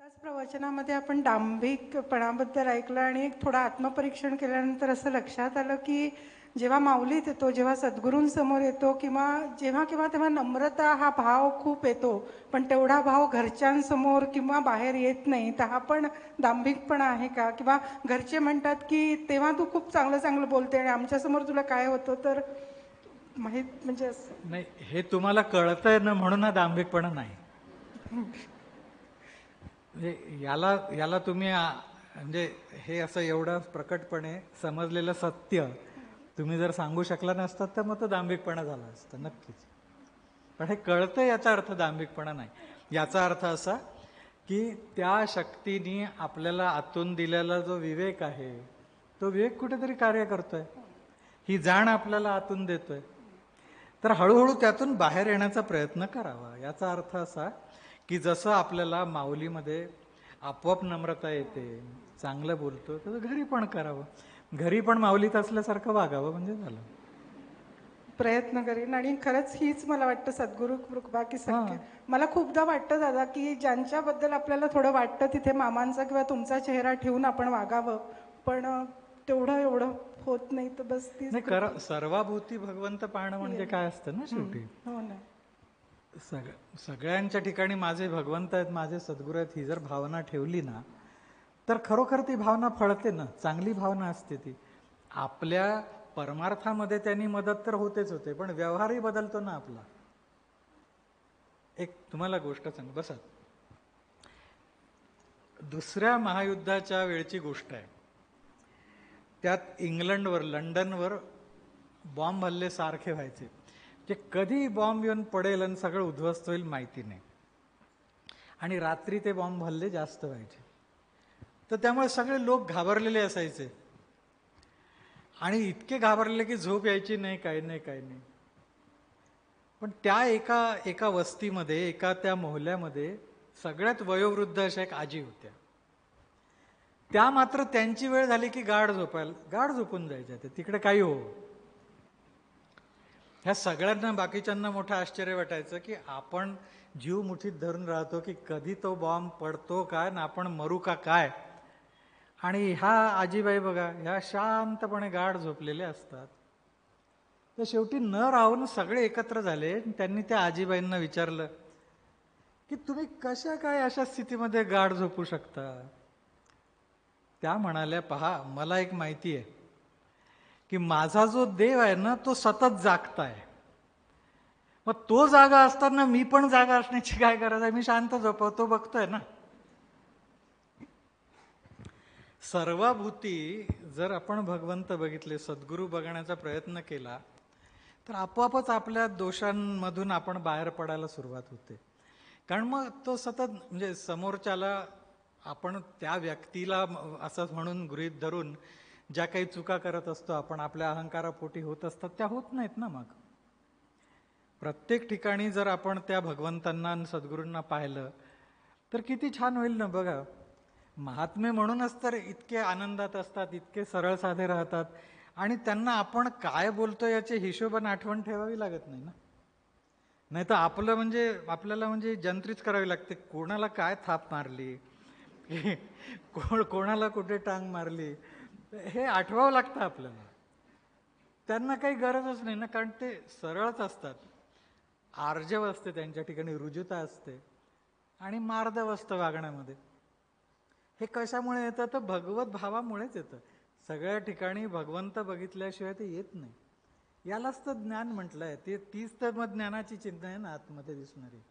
त्याच प्रवचनामध्ये आपण डांभिकपणाबद्दल ऐकलं आणि एक थोडं आत्मपरीक्षण केल्यानंतर असं लक्षात आलं की जेव्हा माऊलीत येतो जेव्हा सद्गुरूंसमोर येतो किंवा जेव्हा किंवा तेव्हा नम्रता हा भाव खूप येतो पण तेवढा भाव घरच्यांसमोर किंवा बाहेर येत नाही तर हा पण दांभिकपणा आहे का? किंवा घरचे म्हणतात की तेव्हा तू खूप चांगलं चांगलं बोलते आणि आमच्यासमोर तुला काय होतं तर माहीत म्हणजे असं नाही हे तुम्हाला कळतंय ना म्हणून हा दांभिकपणा नाही. म्हणजे याला याला तुम्ही म्हणजे हे असं एवढं प्रकटपणे समजलेलं सत्य तुम्ही जर सांगू शकला नसतात तर मग तो दांभिकपणा झाला असता नक्कीच. पण हे कळतं याचा अर्थ दांभिकपणा नाही. याचा अर्थ असा की त्या शक्तीने आपल्याला आतून दिलेला जो विवेक आहे तो विवेक कुठेतरी कार्य करतोय. ही जाण आपल्याला आतून देतोय. तर हळूहळू त्यातून बाहेर येण्याचा प्रयत्न करावा. याचा अर्थ असा की जसं आपल्याला माऊलीमध्ये आपोआप नम्रता येते चांगलं बोलतो तसं घरी पण करावं. घरी पण माऊलीत असल्यासारखं वागावं म्हणजे झालं. प्रयत्न करीन आणि खरंच हीच मला वाटतं सद्गुरू कृपा की सख्य. मला खूपदा वाटतं दादा की ज्यांच्याबद्दल आपल्याला थोडं वाटतं तिथे मामांचा किंवा तुमचा चेहरा ठेवून आपण वागावं पण तेवढं एवढं होत नाही तर बस ती सर्वाभूती भगवंत पाहणं म्हणजे काय असतं ना शेवटी? हो ना. सग सगळ्यांच्या ठिकाणी माझे भगवंत आहेत माझे सद्गुरू आहेत ही जर भावना ठेवली ना तर खरोखर ती भावना फळते ना चांगली भावना असते ती. आपल्या परमार्थामध्ये त्यांनी मदत तर होतेच होते पण व्यवहारही बदलतो ना आपला. एक तुम्हाला गोष्ट सांग बसा. दुसऱ्या महायुद्धाच्या वेळची गोष्ट आहे. त्यात इंग्लंडवर लंडनवर बॉम्ब हल्ले सारखे व्हायचे. की कधी बॉम्ब येऊन पडेल आणि सगळं उद्ध्वस्त होईल माहिती नाही. आणि रात्री ते बॉम्ब हल्ले जास्त व्हायचे. तर त्यामुळे सगळे लोक घाबरलेले असायचे. आणि इतके घाबरलेले की झोप यायची नाही काही नाही काही नाही. पण त्या एका एका वस्तीमध्ये एका त्या मोहल्ल्यामध्ये सगळ्यात वयोवृद्ध अशा एक आजी होत्या. त्या मात्र त्यांची वेळ झाली की गाढ झोपायला गाढ झोपून जायच्या ते तिकडे काही हो. ह्या सगळ्यांना बाकीच्यांना मोठं आश्चर्य वाटायचं की आपण जीव मुठीत धरून राहतो की कधी तो बॉम्ब पडतो काय ना आपण मरू का काय? आणि ह्या आजीबाई बघा ह्या शांतपणे गाढ झोपलेले असतात. तर शेवटी न राहून सगळे एकत्र झाले आणि त्यांनी त्या आजीबाईंना विचारलं की तुम्ही कशा काय अशा स्थितीमध्ये गाढ झोपू शकता? त्या म्हणाल्या पहा मला एक माहिती आहे. की माझा जो देव आहे ना तो सतत जागताय. मग तो जागा असताना मी पण जागा असण्याची काय गरज आहे? मी शांत झोपवतो बघतोय ना. सर्वाभूती जर आपण भगवंत बघितले सद्गुरू बघण्याचा प्रयत्न केला तर आपोआपच आपल्या दोषांमधून आपण बाहेर पडायला सुरुवात होते. कारण मग तो सतत म्हणजे समोरच्याला आपण त्या व्यक्तीला असं म्हणून गृहीत धरून ज्या काही चुका करत असतो आपण आपल्या अहंकारापोटी होत असतात त्या होत नाहीत ना मग. प्रत्येक ठिकाणी जर आपण त्या भगवंतांना सद्गुरूंना पाहिलं तर किती छान होईल ना बघा. महात्मे म्हणूनच तर इतके आनंदात असतात इतके सरळ साधे राहतात आणि त्यांना आपण काय बोलतो याचे हिशोबाने आठवण ठेवावी लागत नाही ना. नाही तर आपलं म्हणजे आपल्याला म्हणजे जंत्रीच करावी लागते. कोणाला काय थाप मारली? कोण कोणाला कुठे टांग मारली? हे आठवावं लागतं आपल्याला. त्यांना काही गरजच नाही ना कारण ते सरळच असतात. आर्जव असते त्यांच्या ठिकाणी रुजुता असते आणि मार्दव असतं वागण्यामध्ये. हे कशामुळे येतं? तर भगवत भावामुळेच येतं. सगळ्या ठिकाणी भगवंत बघितल्याशिवाय ते येत नाही. यालाच तर ज्ञान म्हटलंय. ते तीच तर मग ज्ञानाची चिन्ह आहे ना आतमध्ये दिसणारी.